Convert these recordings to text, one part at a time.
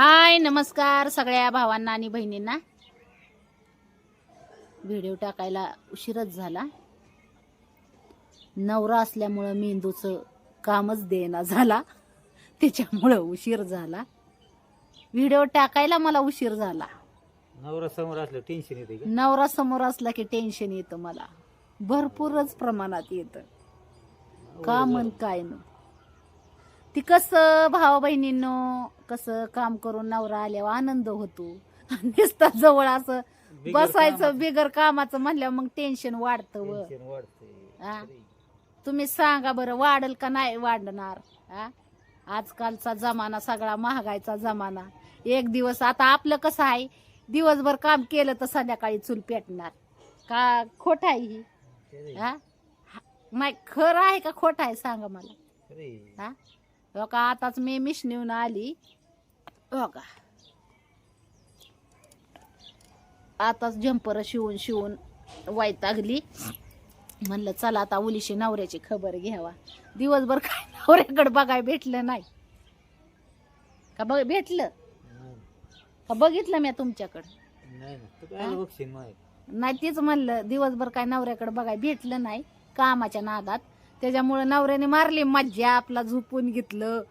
हाय नमस्कार सगळ्या भावांना आणि बहिणींना. व्हिडिओ टाकायला उशीरच झाला. नवरा असल्यामुळं मेंदूचं कामच देना झाला. त्याच्यामुळं उशीर झाला. व्हिडिओ टाकायला मला उशीर झाला. नवरा समोर असलं टेन्शन येते नवरा समोर असला की टेन्शन येतं मला. भरपूरच प्रमाणात येतं. का म्हण काय न ती कसं भावा बहिणींनो कसं काम करून नवरा आल्यावर आनंद होतो. नुसता जवळ असं बसायचं बिगर कामाचं म्हणल्यावर मग टेन्शन वाढतं व. हा. तुम्ही सांगा बरं वाढल का नाही वाढणार? हा? आजकालचा जमाना सगळा महागायचा जमाना. एक दिवस आता आपलं कसं आहे दिवसभर काम केलं तर संध्याकाळी चूल पेटणार. का खोट आहे ही. हा? हा- माय खरं आहे का खोट आहे सांगा मला. हा? हो का? आताच मी मिशनीहून आली. हो का? आताच जंपर शिवून शिवून वैतागली. म्हणलं चला आता उलीशी नवऱ्याची खबर घ्यावा. दिवसभर काय नवऱ्याकडे बघाय भेटलं नाही. का बघ भेटलं? का बघितलं मी तुमच्याकडं? नाही तेच म्हणलं दिवसभर काय नवऱ्याकडे बघाय भेटलं नाही. कामाच्या नादात. त्याच्यामुळं नवऱ्याने मारली मज्जा आपला झोपून घेतलं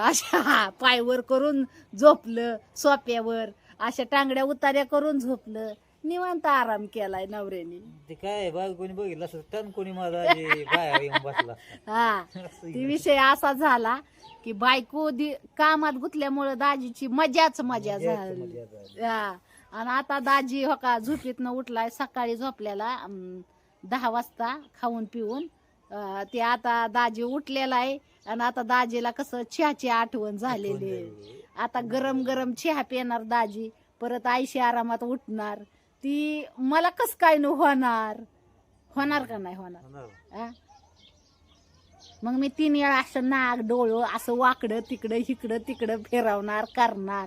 अशा पायवर करून झोपलं सोप्यावर अशा टांगड्या उतार्या करून झोपलं. निवांत आराम केलाय नवऱ्याने. ते काय बाग कोणी बघितलं असं टन कोणी माझा आजी बाहेर येऊन बसला हा ती विषय असा झाला की बायको दि- कामात गुतल्यामुळं दाजीची मजाच मजा झाली. मजा झाली. हा आणि आता दाजी हो का झोपीतनं उठलाय सकाळी झोपल्याला अं, दहा वाजता खाऊन पिऊन ते आता दाजी उठलेला आहे आणि आता दाजीला कसं चहाची आठवण झालेली आहे. आता गरम गरम चहा पिणार दाजी परत आईशी आरामात उठणार. ती मला कस काय न होणार? होणार का नाही होणार? मग मी तीन वेळा असं नाक डोळं असं वाकडं तिकडं इकडं तिकडं फिरवणार करणार.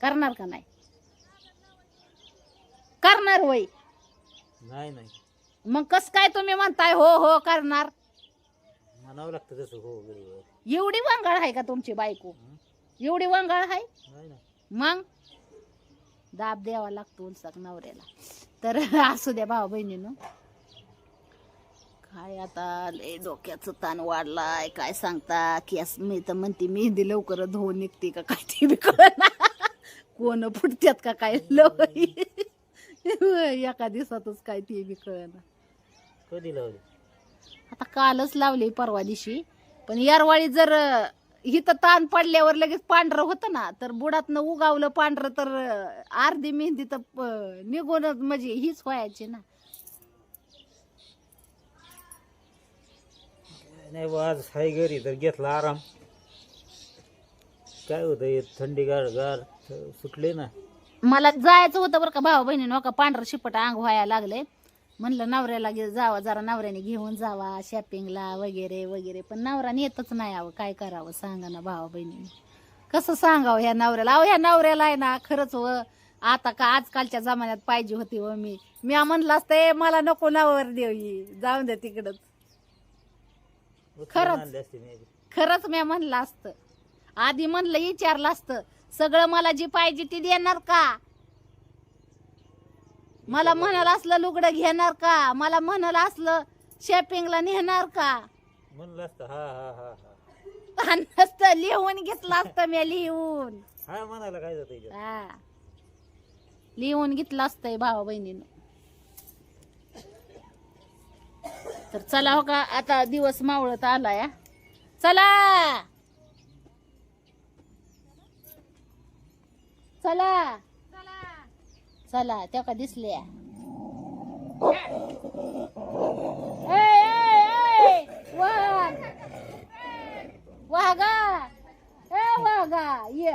करणार का नाही? करणार वय. नाही नाही. मग कस काय तुम्ही म्हणताय हो हो करणार? म्हणावं लागतं तसं हो बरोबर. एवढी वांगाळ आहे का तुमची बायको? एवढी वांगाळ आहे? नाही ना मग? दाब द्यावा लागतो उलसाक नवऱ्याला. तर असू द्या भाऊ बहिणीनं. काय आता लय डोक्याचं ताण वाढलाय काय सांगता? केस मी तर म्हणते मेहंदी लवकर धुवून निघते का काय ते बी कळना. कोण फुटत्यात का काय? लव एका दिवसातच काय ते बी कळना. कधी लावली? आता कालच लावली परवा दिवशी. पण यारवाळी जर हिथं ताण पडल्यावर लगेच पांढरं होतं ना तर बुडातनं उगावलं पांढरं तर अर्धी मेहंदी तर प- निघूनच म्हणजे हीच व्हायची ना. नाही बा आज हाय घरी तर घेतला आराम. काय होतं हे थंडी गार गार सुटले ना. मला जायचं होतं बरं का भावा बहिणीनं का पांढरं शिपट अंग व्हायला लागले म्हणलं नवऱ्याला जावा जरा नवऱ्याने घेऊन जावा शॉपिंगला वगैरे वगैरे. पण नवरा नेतच नाही आव काय करावं? सांगा ना भावा बहिणीने. कसं सांगावं ह्या नवऱ्याला? अहो ह्या नवऱ्याला आहे ना खरंच व आता का आजकालच्या जमान्यात पाहिजे होती व मी. मी म्हणलं असतं "ए, मला नको नवर देव ही जाऊन द्या तिकडच. खरंच. खरंच मी म्हणलं असतं. आधी म्हणलं विचारलं असतं सगळं मला जी पाहिजे ती देणार का? मला म्हणाल असलं लुगडं घेणार का? मला म्हणाल असलं शॉपिंगला नेणार का? म्हणलं असतं हा हा हा हा. आणि नसतं लिहून घेतलं असतं मी लिहून. हा म्हणायला काय जातं याच्यात? हा. लिहून घेतलं असतंय भावा बहिणीनं. तर चला हो का आता दिवस मावळत आलाय चला! चला! चला त्या का दिसल्या. ए, ए, ए, वाघ. वाघा. ए वाघा ये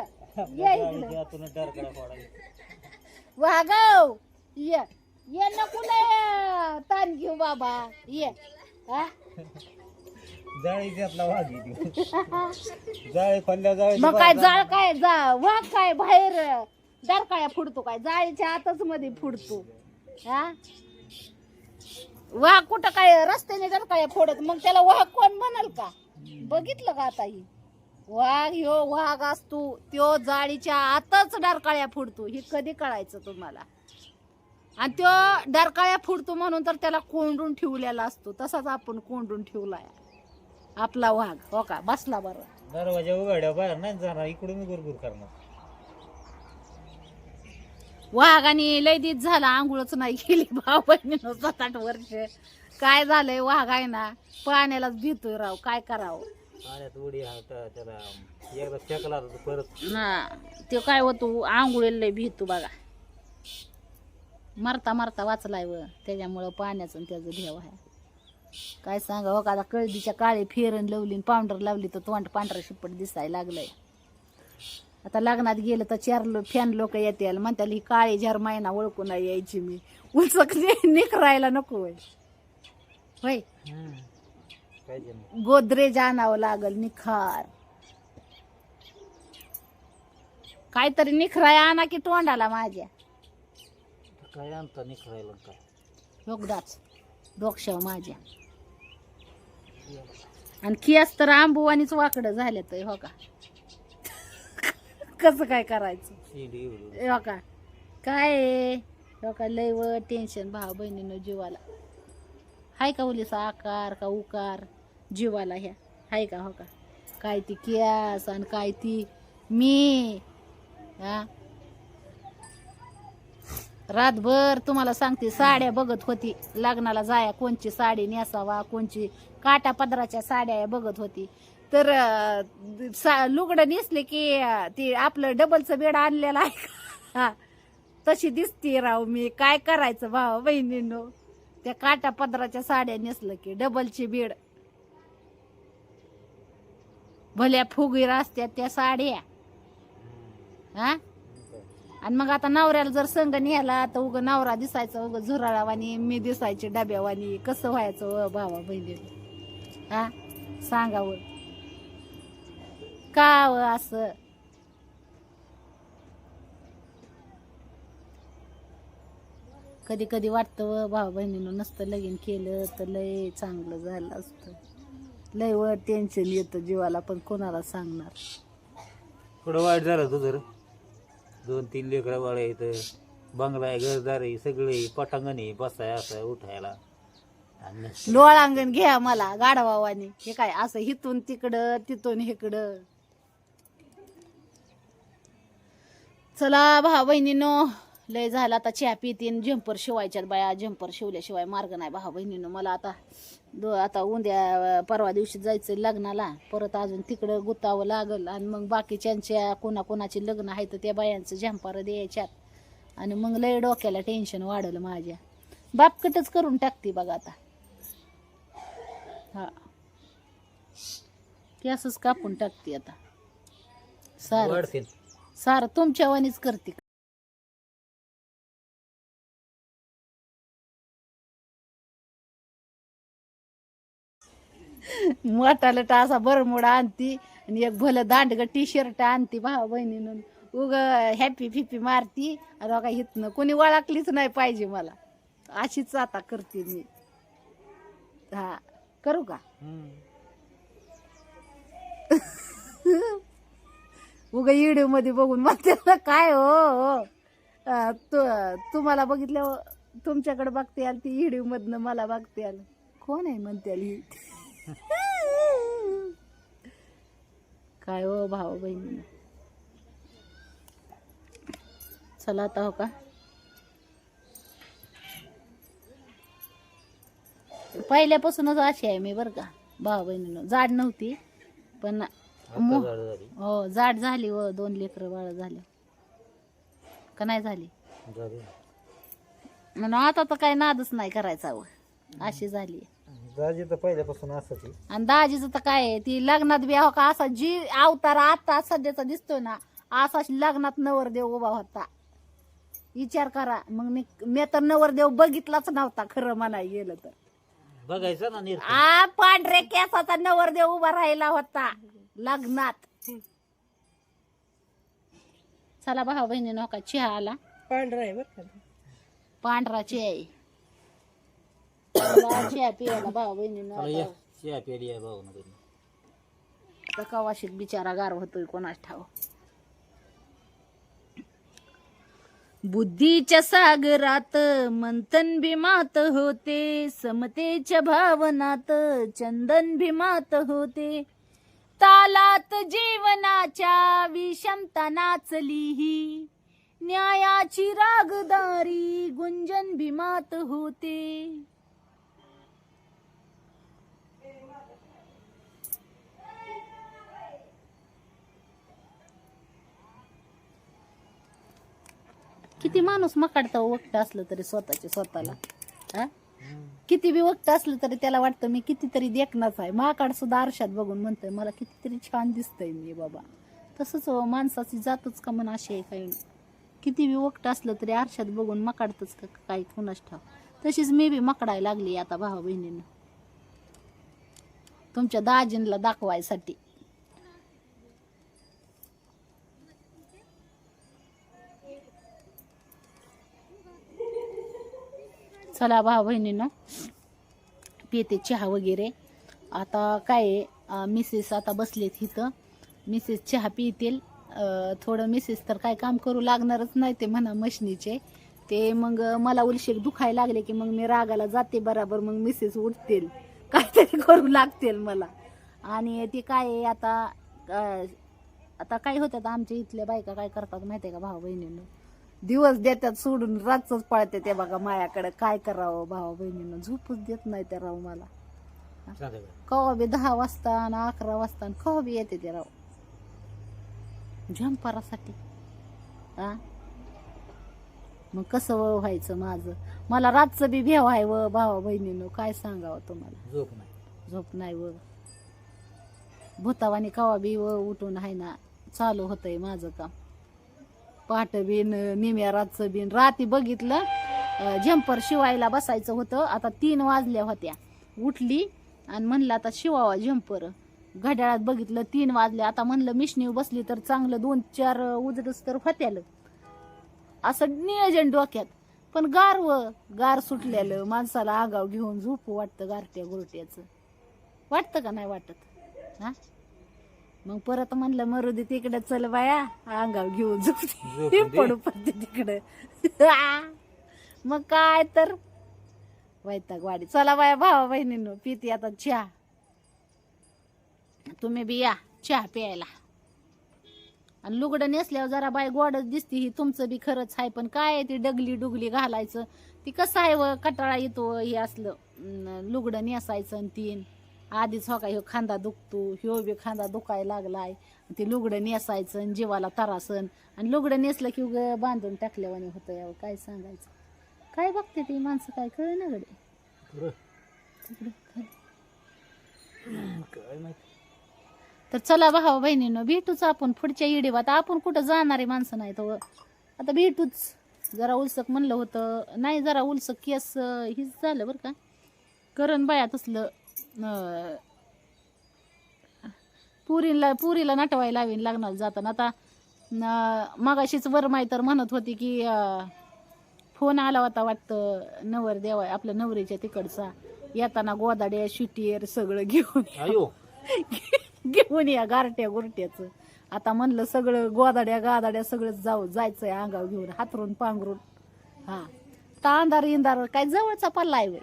ये. वाघाव ये ये नको ताण घेऊ बाबा ये. हा? आतला वाघ. जाळी जाळी मग काय जाळ काय जा वाघ काय बाहेर? डरकाळ्या फुडतो काय? जाळीच्या आतच मध्ये फुडतो. हा? वाघ कुठं काय रस्त्याने डरकाळ्या फोडत मग त्याला वाघ कोण म्हणाल का? बघितलं का आता ही? वाघ ह्यो वाघ असतो त्यो जाळीच्या आतच डरकाळ्या फुडतो. हे कधी कळायचं तुम्हाला? आणि त्यो डरकाळ्या फुडतो म्हणून तर त्याला कोंडून ठेवलेला असतो. तसाच आपण कोंडून ठेवलाय. आपला वाघ हो का? बसला बरं. दरवाजा उघड्या बाहेर नाही जाणार इकडून गुरगुर करणार. वाघ आणि लयदीत झाला आंघोळच नाही केली भाऊ बहिणीनं सात आठ वर्ष. काय झालंय वाघ आहे ना पाण्यालाच भीतोय राव काय करावं? पाण्यात उडी हाता त्याला एकदा फेकला तर परत. ना ते काय होतो आंघोळीला लय भीतो बघा. मरता मरता वाचलाय व त्याच्यामुळं पाण्याचं आणि त्याचं देव आहे. काय सांगा हो का आता कळदीच्या काळे फेरन लावली पावडर लावली तर तोंड पांढरं शिपट दिसायला लागलंय. आता लग्नात गेलं तर चार लो फॅन लोक येतील. म्हणतात ही काळी चार महिना ओळखून नाही यायची मी. उचक निकरायला नको होय. होय? गोदरेज आणावं लागल निखार. काहीतरी निखराय आणा की तोंडाला माझ्या. काय आणता निखरायला काय योगदाच. डोक्षाव माझ्या. आणि खियास तर आंबुवानीच वाकडं झाल्यात तर हो का? कसं काय करायचं? शिडी हो का काय आहे? हो का लय व टेन्शन भाऊ बहिणीनं जीवाला. हाय का उलीसा आकार का उकार? जीवाला ह्या. हाय का हो का? काय ती कियास आणि काय ती मी? हा? रातभर तुम्हाला सांगते साड्या बघत होती. लग्नाला जाया कोणची साडी नेसावा कोणची काटा पदराच्या साड्या बघत होती. तर सा- लुगडं नेसले की ते ती आपलं डबलचं बेड आणलेलं आहे का? हा तशी दिसते राव मी. काय करायचं भावा बहिणीनो? त्या काटा पदराच्या साड्या नेसलं की डबलची बेड. भल्या फुगीर असत्या त्या साड्या. हा? आणि मग आता नवऱ्याला जर संघ न्यायला तर उग नवरा दिसायचा उग झुराळावानी मी दिसायची डब्यावानी कसं व्हायचं भावा बहिणी हा? सांगावं का व असं कधी कधी वाटतं व भाऊ बहिणीनं नसतं लगीन केलं तर लय चांगलं झालं असतं. लय वर टेन्शन येतं जीवाला पण कोणाला सांगणार? थोडं वाईट झालं तुझं रे. दोन तीन लेकरं बाळ इथं बंगला आहे घरदार आहे सगळे पटांगण आहे बसाय असं उठायला. आणि लोळांगण घ्या मला गाढवावानी. हे काय असं हिथून तिकडं तिथून इकडं? चला भाऊ बहिणीनो लय झालं आता चहा पितीन झंपर शिवायच्यात बाया. झंपर शिवल्याशिवाय मार्ग नाही भावा बहिणीनं. मला आता दो आता उद्या परवा दिवशी जायचं लग्नाला. परत अजून तिकडं गुतावं लागल आणि मग बाकीच्यांच्या कोणाकोणाची लग्न आहे तर त्या बायांचं झंपार द्यायच्यात आणि मग लय डोक्याला टेन्शन वाढलं माझ्या. बापकटच करून टाकते बघा आता. हा. ती असंच कापून टाकते आता. सार. सार तुमच्या वाणीच करते. मोठाला असा बरमोडा आणती आणि एक भलं दांडग टी शर्ट आणती भावा बहिणीनं. उग हॅपी फिपी मारती. आणि बघा हितनं कोणी वळखलीच नाही पाहिजे मला. अशीच आता करते मी. हा करू का? उग व्हिडिओमध्ये बघून म्हणते ना, काय हो, हो. तु- तुम्हाला बघितलं तुमच्याकडे बघते आल ती व्हिडिओ मधनं मला बघते आल. कोण आहे म्हणते आली? काय हो भाऊ बहीण? चला आता हो का? पहिल्यापासूनच अशी आहे मी बरं का भाऊ बहिणीनं. जाड नव्हती पण मो- हो जाड झाली व दोन लेकरं बाळ झाले. का नाही झाली? म्हणून आता तर काही नादच नाही करायचा व अशी झाली. दाजी तर पहिल्यापासून आहे. आणि दाजीचं तर काय आहे, ती लग्नात बी हो का असा जी अवतार आता सध्याचा दिसतोय ना असा लग्नात नवरदेव उभा होता. विचार करा मग मी मी तर नवरदेव बघितलाच नव्हता खरं म्हणाय गेलं तर. बघायचं ना आ पांढरे केसाचा नवरदेव उभा राहिला होता. लग्नात. चला भाऊ बहिणीनं हो का चहा आला? पांढरा आहे बरं का? पांढरा चहा आहे. चला चहा पियाला भाऊ बहिणीनं मला या. आता. चहा प्याली आहे भाऊ ना तर कवाशीत बिचारा गार होतोय कोणाच ठाव. बुद्धीच्या सागरात मंथन भीमात होते समतेच्या भावनात चंदन भीमात होते. तालात जीवनाच्या विषमता नाचली ही न्यायाची रागदारी गुंजन भीमात होते. किती माणूस मकाडता वक्त असलं तरी स्वतःचे स्वतःला. हा? किती बी वक्त असलं तरी त्याला वाटतं मी कितीतरी देखणाच आहे. महाकाड सुद्धा आरशात बघून म्हणतोय मला कितीतरी छान दिसतंय मी बाबा. तसंच हो, माणसाची जातच का म्हण अशी आहे काही. किती बी वक्त असलं तरी आरशात बघून मकाडतच का काही कोणाच ठाव तशीच मी बी मकडायला लागली आता भावा बहिणीनं. तुमच्या दाजींला दाखवायसाठी. चला भाव बहिणीनं पिते चहा वगैरे. आता काय आहे, मिसेस आता बसलेत इथं. मिसेस चहा पितील. थोडं मिसेस तर काय काम करू लागणारच नाही ते म्हणा मशनीचे. ते मग मला उलशेक दुखायला लागले की मग मी रागाला जाते बराबर मग मिसेस उठतील. काहीतरी करू लागतील मला. आणि ते काय आहे आता आता काय होतात आमच्या इथल्या बायका काय करतात माहितीये का भाऊ बहिणीनं? दिवस देतात सोडून रातच पळते ते बघा मायाकडे. काय करावं भावा बहिणीनं? झोपच देत नाही त्या राव मला. कवा बी दहा वाजता आणि अकरा वाजता आणि कवा बी येते ते राव. झंपारासाठी हा मग कसं व व्हायचं माझं? मला रातचं बी भेव आहे व भावा बहिणीनं. काय सांगावं तुम्हाला? झोप नाही. झोप नाही व भूतावानी कवा बी व उठून आहे ना चालू होतंय माझं काम. पहाट बिन निम्या रातचं बिन. राती बघितलं झंपर शिवायला बसायचं होतं. आता तीन वाजल्या होत्या. उठली आणि म्हणलं आता शिवावा झंपर घड्याळात बघितलं तीन वाजले आता म्हणलं मिशनी बसली तर चांगलं दोन चार उजडच तर होत्याल. असं नियोजन डोक्यात. पण गार व गार सुटलेलं. माणसाला आगाव घेऊन झोपू वाटतं गारट्या गुरट्याचं वाटतं का नाही वाटत? हा? मग परत म्हणलं मरू दे तिकडे चल बाया अंगाव घेऊन झोपते. पडू पडते तिकडे. मग काय तर. वैताग वाडी चला बाया भावा बहिणीनो पिती आता चहा. तुम्ही बी या चहा प्यायला. आणि लुगडं नेसल्यावर जरा बाय गोडच दिसती ही तुमचं बी खरंच आहे. पण काय ती डगली डुगली घालायचं? ती कसं आहे व कटाळा येतो हे असलं. लुगडं नेसायचं आणि तीन. आधीच हो का ह्यो खांदा दुखतो ह्यो बी खांदा दुखायला लागलाय. ते लुगडं नेसायचं आणि जीवाला तरासन आणि लुगडं नेसलं की उग बांधून टाकल्यावानी होतं यावं काय सांगायचं? काय बघते ती माणसं काय कळे ना गडे तर चला भावा बहिणीनं भेटूच आपण पुढच्या इडीवात. आपण कुठं जाणारे माणसं नाही तर आता भेटूच. जरा उलसक म्हणलं होतं. नाही जरा उलसक केस हीच झालं बरं का. करण बाया तसलं पुरीला पुरीला नटवायला लावीन लागणार जाताना. आता मगाशीच वरमाई तर म्हणत होती की फोन आला होता वाटतं नवर देवा आपल्या नवरीच्या तिकडचा. येताना गोदाड्या शिटीर सगळं घेऊन घेऊन या गारट्या गुरट्याचं. आता म्हणलं सगळं गोदाड्या गादाड्या सगळं जाऊ जायचंय अंगाव घेऊन हातरून पांघरून. हा. तर अंधार इंधार काय जवळचा पल्ला आहे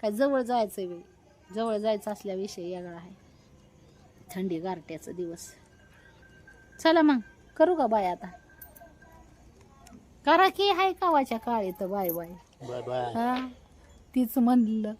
काय जवळ जायचंय वय जवळ जायचं असल्याविषयी वेगळा आहे. थंडी गारट्याचा दिवस. चला मग करू का बाय आता? करा की हाय कावाच्या काळी तर बाय बाय. Bye bye. हा तीच म्हणलं.